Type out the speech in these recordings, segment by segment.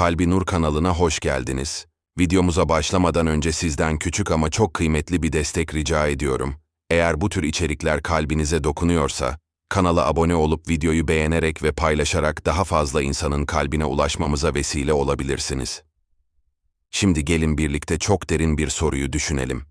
Kalbi Nur kanalına hoş geldiniz. Videomuza başlamadan önce sizden küçük ama çok kıymetli bir destek rica ediyorum. Eğer bu tür içerikler kalbinize dokunuyorsa, kanala abone olup videoyu beğenerek ve paylaşarak daha fazla insanın kalbine ulaşmamıza vesile olabilirsiniz. Şimdi gelin birlikte çok derin bir soruyu düşünelim.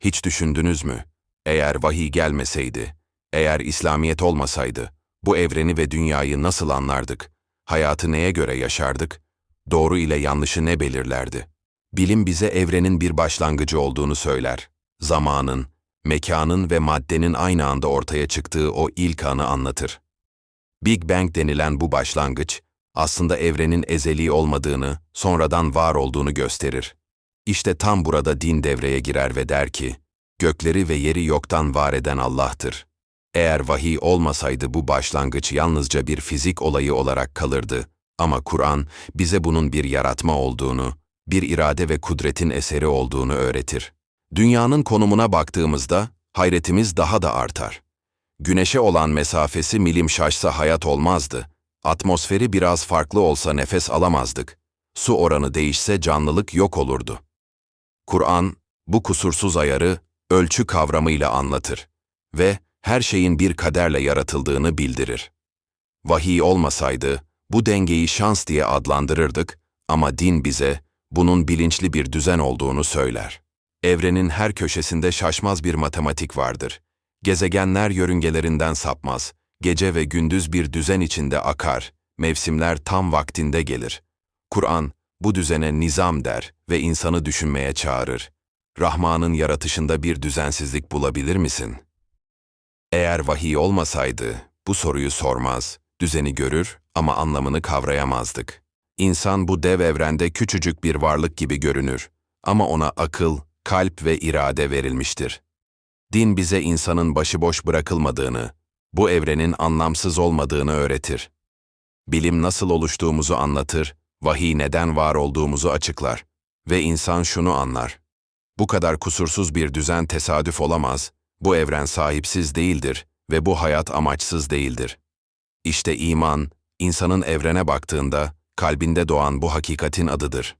Hiç düşündünüz mü? Eğer vahiy gelmeseydi, eğer İslamiyet olmasaydı, bu evreni ve dünyayı nasıl anlardık? Hayatı neye göre yaşardık? Doğru ile yanlışı ne belirlerdi? Bilim bize evrenin bir başlangıcı olduğunu söyler. Zamanın, mekanın ve maddenin aynı anda ortaya çıktığı o ilk anı anlatır. Big Bang denilen bu başlangıç, aslında evrenin ezeli olmadığını, sonradan var olduğunu gösterir. İşte tam burada din devreye girer ve der ki, gökleri ve yeri yoktan var eden Allah'tır. Eğer vahiy olmasaydı bu başlangıç yalnızca bir fizik olayı olarak kalırdı. Ama Kur'an bize bunun bir yaratma olduğunu, bir irade ve kudretin eseri olduğunu öğretir. Dünyanın konumuna baktığımızda hayretimiz daha da artar. Güneşe olan mesafesi milim şaşsa hayat olmazdı. Atmosferi biraz farklı olsa nefes alamazdık. Su oranı değişse canlılık yok olurdu. Kur'an bu kusursuz ayarı ölçü kavramıyla anlatır ve her şeyin bir kaderle yaratıldığını bildirir. Vahiy olmasaydı bu dengeyi şans diye adlandırırdık ama din bize bunun bilinçli bir düzen olduğunu söyler. Evrenin her köşesinde şaşmaz bir matematik vardır. Gezegenler yörüngelerinden sapmaz, gece ve gündüz bir düzen içinde akar, mevsimler tam vaktinde gelir. Kur'an bu düzene nizam der ve insanı düşünmeye çağırır. Rahman'ın yaratışında bir düzensizlik bulabilir misin? Eğer vahiy olmasaydı bu soruyu sormaz, düzeni görür ama anlamını kavrayamazdık. İnsan bu dev evrende küçücük bir varlık gibi görünür ama ona akıl, kalp ve irade verilmiştir. Din bize insanın başıboş bırakılmadığını, bu evrenin anlamsız olmadığını öğretir. Bilim nasıl oluştuğumuzu anlatır, vahiy neden var olduğumuzu açıklar ve insan şunu anlar. Bu kadar kusursuz bir düzen tesadüf olamaz, bu evren sahipsiz değildir ve bu hayat amaçsız değildir. İşte iman, insanın evrene baktığında kalbinde doğan bu hakikatin adıdır.